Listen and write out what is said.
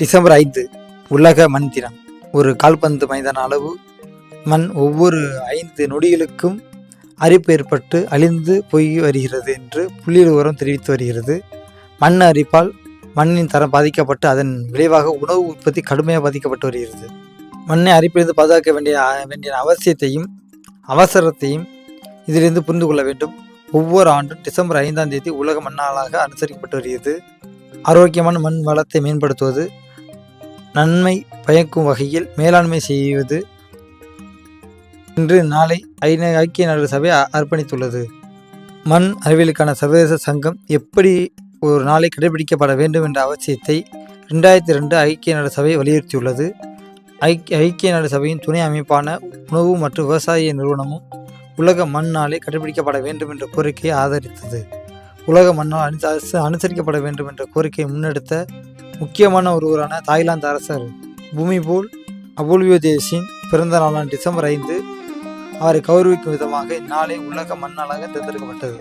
December ஐந்து உலக மண் தினம். ஒரு கால்பந்து மைதான அளவு மண் ஒவ்வொரு ஐந்து நொடிகளுக்கும் அரிப்பு ஏற்பட்டு அழிந்து போய் வருகிறது என்று புள்ளியல் உரம் தெரிவித்து வருகிறது. மண் அரிப்பால் மண்ணின் தரம் பாதிக்கப்பட்டு அதன் விளைவாக உணவு உற்பத்தி கடுமையாக பாதிக்கப்பட்டு வருகிறது. மண்ணை அரிப்பிலிருந்து பாதுகாக்க வேண்டிய வேண்டிய அவசியத்தையும் அவசரத்தையும் இதிலிருந்து புரிந்து கொள்ள வேண்டும். ஒவ்வொரு ஆண்டும் டிசம்பர் ஐந்தாம் தேதி உலக மண்ணாளாக அனுசரிக்கப்பட்டு வருகிறது. ஆரோக்கியமான மண் வளத்தை மேம்படுத்துவது நன்மை பயக்கும் வகையில் மேலாண்மை செய்வது இன்று நாளை ஐநா ஐக்கிய நாடுகள் சபை அர்ப்பணித்துள்ளது. மண் அறிவியலுக்கான சர்வதேச சங்கம் எப்படி ஒரு நாளை கடைபிடிக்கப்பட வேண்டும் என்ற அவசியத்தை ரெண்டாயிரத்தி ரெண்டு ஐக்கிய நாடு சபை வலியுறுத்தியுள்ளது. ஐக்கிய ஐக்கிய நாடு சபையின் துணை அமைப்பான உணவு மற்றும் விவசாய நிறுவனமும் உலக மண் நாளை கடைபிடிக்கப்பட வேண்டும் என்ற கோரிக்கையை ஆதரித்தது. உலக மண்ணால் அனு அரசு அனுசரிக்கப்பட வேண்டும் என்ற கோரிக்கையை முன்னெடுத்த முக்கியமான ஒருவரான தாய்லாந்து அரசர் பூமிபோல் அபுல்வியோ தேசின் பிறந்த நாளான டிசம்பர் ஐந்து அவரை கௌரவிக்கும் விதமாக இந்நாளை உலக மண்ணாளாக தேர்ந்தெடுக்கப்பட்டது.